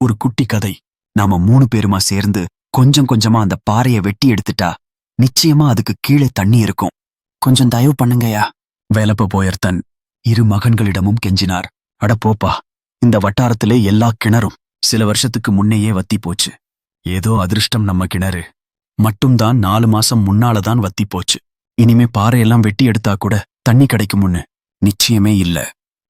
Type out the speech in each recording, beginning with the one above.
ஒரு குட்டி கதை. நாம மூணு பேருமா சேர்ந்து கொஞ்சம் கொஞ்சமா அந்த பாறைய வெட்டி எடுத்துட்டா நிச்சயமா அதுக்கு கீழே தண்ணி இருக்கும். கொஞ்சம் தயவு பண்ணுங்கயா வேலப்ப போயர் தன் இரு மகன்களிடமும் கெஞ்சினார். அட போப்பா இந்த வட்டாரத்திலே எல்லா கிணறும் சில வருஷத்துக்கு முன்னையே வத்தி போச்சு. ஏதோ அதிர்ஷ்டம் நம்ம கிணறு. மட்டும்தான் நாலு மாசம் முன்னால தான் வத்தி போச்சு. இனிமே பாறையெல்லாம் வெட்டி எடுத்தா கூட தண்ணி கிடைக்கும்னு நிச்சயமே இல்ல.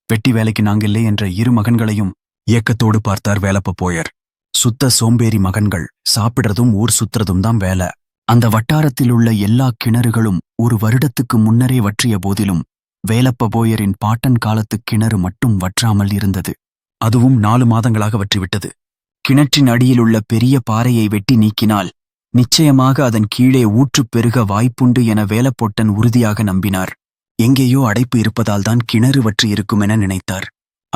வெட்டி வேலைக்கு நாங்க இல்லை என்ற இரு மகன்களையும் இயக்கத்தோடு பார்த்தார் வேலப்ப போயர். சுத்த சோம்பேறி மகன்கள் சாப்பிடுறதும் ஊர் சுத்துறதும் தான் வேலை. அந்த வட்டாரத்தில் உள்ள எல்லா கிணறுகளும் ஒரு வருடத்துக்கு முன்னரே வற்றிய போதிலும் வேலப்ப போயரின் பாட்டன் காலத்து கிணறு மட்டும் வற்றாமல் இருந்தது. அதுவும் நாலு மாதங்களாக வற்றிவிட்டது. கிணற்றின் அடியில் உள்ள பெரிய பாறையை வெட்டி நீக்கினால் நிச்சயமாக அதன் கீழே ஊற்றுப் பெருக வாய்ப்புண்டு என வேலப்பொட்டன் உறுதியாக நம்பினார். எங்கேயோ அடைப்பு இருப்பதால்தான் கிணறு வற்றி இருக்குமென நினைத்தார்.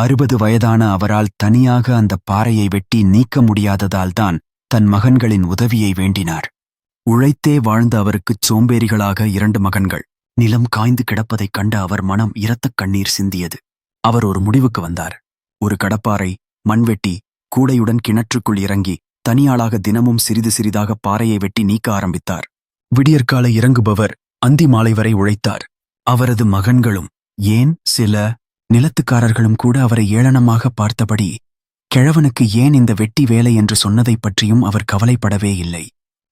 அறுபது வயதான அவரால் தனியாக அந்த பாறையை வெட்டி நீக்க முடியாததால்தான் தன் மகன்களின் உதவியை வேண்டினார். உழைத்தே வாழ்ந்த அவருக்குச் சோம்பேறிகளாக இரண்டு மகன்கள். நிலம் காய்ந்து கிடப்பதைக் கண்ட அவர் மனம் இரத்தக் கண்ணீர் சிந்தியது. அவர் ஒரு முடிவுக்கு வந்தார். ஒரு கடப்பாறை மண்வெட்டி கூடையுடன் கிணற்றுக்குள் இறங்கி தனியாளாக தினமும் சிறிது சிறிதாக பாறையை வெட்டி நீக்க ஆரம்பித்தார். விடியற்கால இறங்குபவர் அந்தி மாலை வரை உழைத்தார். அவரது மகன்களும் ஏன் சில நிலத்துக்காரர்களும் கூட அவரை ஏளனமாக பார்த்தபடி கிழவனுக்கு ஏன் இந்த வெட்டி வேலை என்று சொன்னதைப் பற்றியும் அவர் கவலைப்படவே இல்லை.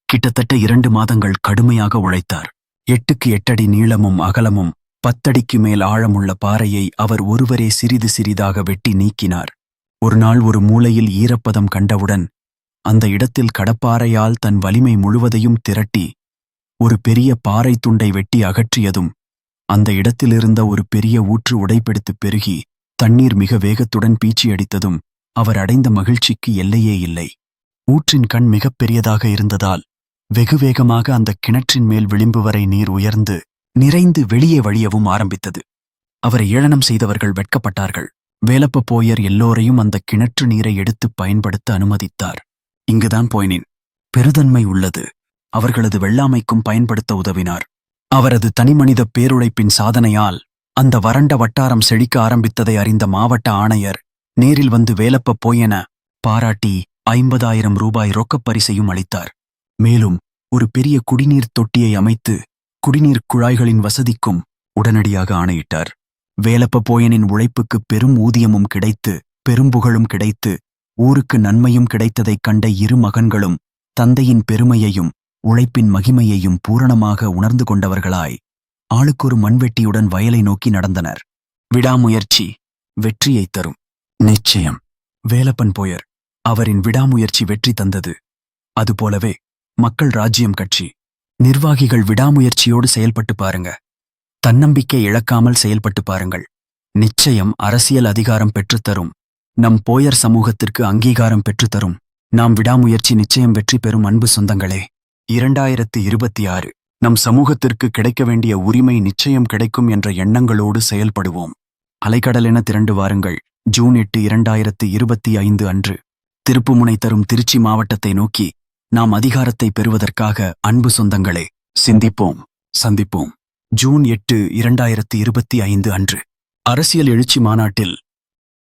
கிட்டத்தட்ட இரண்டு மாதங்கள் கடுமையாக உழைத்தார். எட்டுக்கு எட்டடி நீளமும் அகலமும் பத்தடிக்கு மேல் ஆழமுள்ள பாறையை அவர் ஒருவரே சிறிது சிறிதாக வெட்டி நீக்கினார். ஒரு நாள் ஒரு மூலையில் ஈரப்பதம் கண்டவுடன் அந்த இடத்தில் கடப்பாறையால் தன் வலிமை முழுவதையும் திரட்டி ஒரு பெரிய பாறை துண்டை வெட்டி அகற்றியதும் அந்த இடத்திலிருந்த ஒரு பெரிய ஊற்று உடைபெடுத்து பெருகி தண்ணீர் மிக வேகத்துடன் பீச்சி அடித்ததும் அவர் அடைந்த மகிழ்ச்சிக்கு எல்லையே இல்லை. ஊற்றின் கண் மிகப் பெரியதாக இருந்ததால் வெகு வேகமாக அந்த கிணற்றின் மேல் விளிம்பு வரை நீர் உயர்ந்து நிறைந்து வெளியே வழியவும் ஆரம்பித்தது. அவரை ஏளனம் செய்தவர்கள் வெட்கப்பட்டார்கள். வேலப்ப போயர் எல்லோரையும் அந்த கிணற்று நீரை எடுத்துப் பயன்படுத்த அனுமதித்தார். இங்குதான் போயினேன். பெருதன்மை உள்ளது. அவர்களது வெள்ளாமைக்கும் பயன்படுத்த உதவினார். அவரது தனிமனித பேருழைப்பின் சாதனையால் அந்த வறண்ட வட்டாரம் செழிக்க ஆரம்பித்ததை அறிந்த மாவட்ட ஆணையர் நேரில் வந்து வேலப்ப போயென பாராட்டி ஐம்பதாயிரம் ரூபாய் ரொக்கப் பரிசையும் அளித்தார். மேலும் ஒரு பெரிய குடிநீர் தொட்டியை அமைத்து குடிநீர் குழாய்களின் வசதிக்கும் உடனடியாக ஆணையிட்டார். வேலப்ப போயனின் உழைப்புக்கு பெரும் ஊதியமும் கிடைத்து பெரும்புகழும் கிடைத்து ஊருக்கு நன்மையும் கிடைத்ததைக் கண்ட இரு மகன்களும் தந்தையின் பெருமையையும் உழைப்பின் மகிமையையும் பூரணமாக உணர்ந்து கொண்டவர்களாய் ஆளுக்கொரு மண்வெட்டியுடன் வயலை நோக்கி நடந்தனர். விடாமுயற்சி வெற்றியைத் தரும். நிச்சயம் வேலப்பன் போயர் அவரின் விடாமுயற்சி வெற்றி தந்தது. அதுபோலவே மக்கள் ராஜ்யம் கட்சி நிர்வாகிகள் விடாமுயற்சியோடு செயல்பட்டு பாருங்க. தன்னம்பிக்கை இழக்காமல் செயல்பட்டு பாருங்கள். நிச்சயம் அரசியல் அதிகாரம் பெற்றுத்தரும் நம் போயர் சமூகத்திற்கு அங்கீகாரம் பெற்றுத்தரும் நாம் விடாமுயற்சி நிச்சயம் வெற்றி பெறும் அன்பு சொந்தங்களே. இரண்டாயிரத்து இருபத்தி ஆறு. நம் சமூகத்திற்கு கிடைக்க வேண்டிய உரிமை நிச்சயம் கிடைக்கும் என்ற எண்ணங்களோடு செயல்படுவோம். அலைக்கடலென திரண்டு வாருங்கள். ஜூன் எட்டு இரண்டாயிரத்து இருபத்தி ஐந்து அன்று. திருப்புமுனை தரும் திருச்சி மாவட்டத்தை நோக்கி நாம் அதிகாரத்தை பெறுவதற்காக அன்பு சொந்தங்களே சிந்திப்போம் சந்திப்போம். ஜூன் எட்டு இரண்டாயிரத்து இருபத்தி ஐந்து அன்று. அரசியல் எழுச்சி மாநாட்டில்